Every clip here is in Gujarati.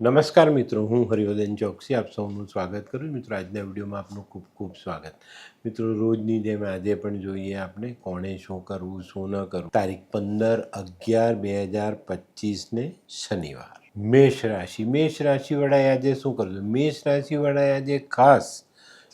નમસ્કાર મિત્રો હું હરિવર્ધન ચોકસી આપ સૌનું સ્વાગત કરું। છું. મિત્રો, આજના વિડીયોમાં આપનું ખૂબ ખૂબ સ્વાગત. મિત્રો, રોજની જેમ આજે પણ જોઈએ આપણે કોણે શું કરવું, શું ન કરવું. તારીખ પંદર અગિયાર બે હજાર પચીસને શનિવાર. મેષ રાશિ. મેષ રાશિવાળાએ આજે શું કરવું મેષ રાશિવાળાએ આજે ખાસ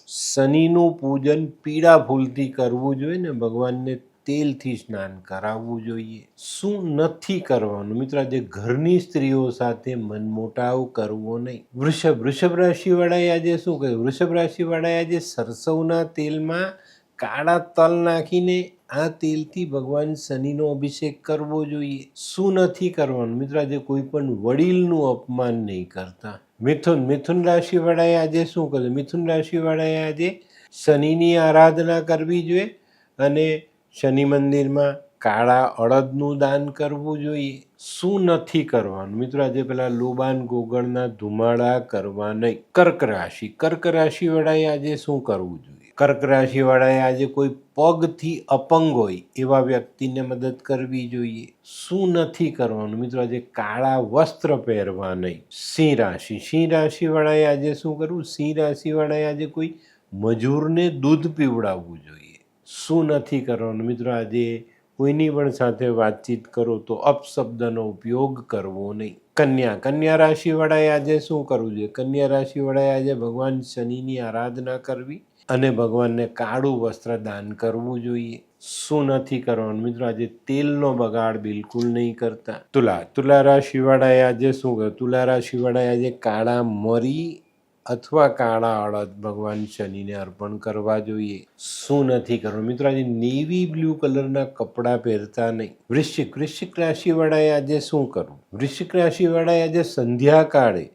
શનિનું પૂજન પીળા ફૂલથી કરવું જોઈએ ને ભગવાનને તેલથી સ્નાન કરાવવું જોઈએ. શું નથી કરવાનું? મિત્રો, આજે ઘરની સ્ત્રીઓ સાથે મનમોટાવ કરવો નહીં. વૃષભ વૃષભ રાશિવાળાએ આજે શું કહ્યું? વૃષભ રાશિવાળાએ આજે સરસવના તેલમાં કાળા તલ નાખીને આ તેલથી ભગવાન શનિનો અભિષેક કરવો જોઈએ. શું નથી કરવાનું? મિત્રો, આજે કોઈ પણ વડીલનું અપમાન નહીં કરતા. મિથુન મિથુન રાશિવાળાએ આજે શું કર્યું મિથુન રાશિવાળાએ આજે શનિની આરાધના કરવી જોઈએ અને શનિ મંદિરમાં કાળા અડદનું દાન કરવું જોઈએ. શું નથી કરવાનું? મિત્રો, આજે પેલા લોબાન ગોગળના ધુમાડા કરવા નહીં. કર્ક રાશિ. કર્ક રાશિવાળાએ આજે શું કરવું જોઈએ? કર્ક રાશિવાળાએ આજે કોઈ પગથી અપંગ હોય એવા વ્યક્તિને મદદ કરવી જોઈએ. શું નથી કરવાનું? મિત્રો, આજે કાળા વસ્ત્ર પહેરવા નહીં. સિંહ રાશિ. સિંહ રાશિવાળાએ આજે શું કરવું? સિંહ રાશિવાળાએ આજે કોઈ મજૂરને દૂધ પીવડાવવું જોઈએ. શું નથી કરવાનું? મિત્રો, આજે કોઈની પણ સાથે વાતચીત કરો તો અપશબ્દનો ઉપયોગ કરવો નહીં. કન્યા કન્યા રાશિવાળાએ આજે શું કરવું જોઈએ? કન્યા રાશિવાળાએ આજે ભગવાન શનિની આરાધના કરવી અને ભગવાનને કાળું વસ્ત્ર દાન કરવું જોઈએ. શું નથી કરવાનું? મિત્રો, આજે તેલનો બગાડ બિલકુલ નહીં કરતા. તુલા તુલા રાશિવાળાએ આજે શું કર્યું? તુલા રાશિવાળાએ આજે કાળા મરી અથવા કાળા અડદ ભગવાન શનિને અર્પણ કરવા જોઈએ. શું નથી કરવું? મિત્રો, આજે નેવી બ્લુ કલરના કપડાં પહેરતા નહીં. વૃશ્ચિક વૃશ્ચિક રાશિવાળાએ આજે શું કરવું? વૃશ્ચિક રાશિવાળાએ આજે સંધ્યાકાળે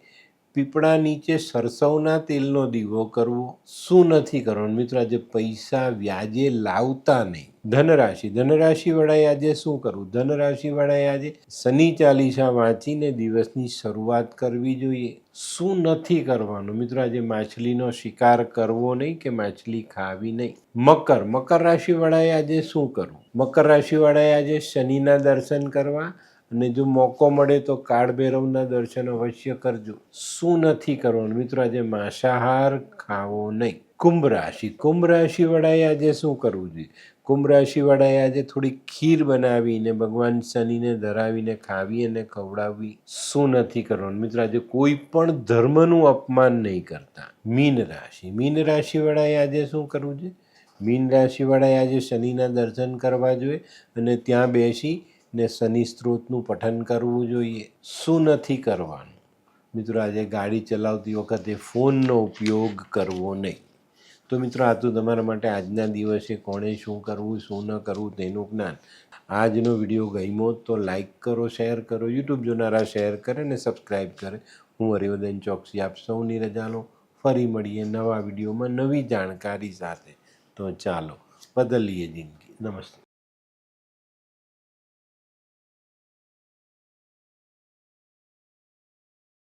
પીપળા નીચે સરસવના તેલનો દીવો કરવો, શું નથી કરવાનું? મિત્રો, આજે પૈસા વ્યાજે લાવતા નહીં. ધનરાશિ, ધનરાશિવાળાએ આજે શું કરવું? ધનરાશિવાળાએ આજે શનિ ચાલીસા વાંચીને દિવસની શરૂઆત કરવી જોઈએ. શું નથી કરવાનું? મિત્રો, આજે માછલીનો શિકાર કરવો નહીં કે માછલી ખાવી નહીં? મકર મકર રાશિવાળાએ આજે શું કરવું? મકર રાશિવાળાએ આજે શનિના દર્શન કરવા અને જો મોકો મળે તો કાળભૈરવના દર્શન અવશ્ય કરજો. શું નથી કરવાનું? મિત્રો, આજે માંસાહાર ખાવો નહીં. કુંભ રાશિ. કુંભ રાશિવાળાએ આજે શું કરવું જોઈએ? કુંભ રાશિવાળાએ આજે થોડી ખીર બનાવીને, ભગવાન શનિને ધરાવીને ખાવી અને ખવડાવવી. શું નથી કરવાનું? મિત્રો, આજે કોઈ પણ ધર્મનું અપમાન નહીં કરતા. મીન રાશિ. મીન રાશિવાળાએ આજે શું કરવું જોઈએ? મીન રાશિવાળાએ આજે શનિના દર્શન કરવા જોઈએ અને ત્યાં બેસી ને શનિ સ્ત્રોતનું પઠન કરવું જોઈએ. શું નથી કરવાનું? મિત્રો, આજે ગાડી ચલાવતી વખતે ફોનનો ઉપયોગ કરવો નહીં. તો મિત્રો, આ તો તમારા માટે આજના દિવસે કોણે શું કરવું, શું ન કરવું તેનું જ્ઞાન. આજનો વીડિયો ગમ્યો તો લાઈક કરો, શેર કરો, યુટ્યુબ જોનારા શેર કરે ને સબસ્ક્રાઈબ કરે. હું હરિવદન ચોકસી આપ સૌની રજા લો ફરી મળીએ નવા વિડીયોમાં નવી જાણકારી સાથે. તો ચાલો, બદલીએ જિંદગી. નમસ્તે.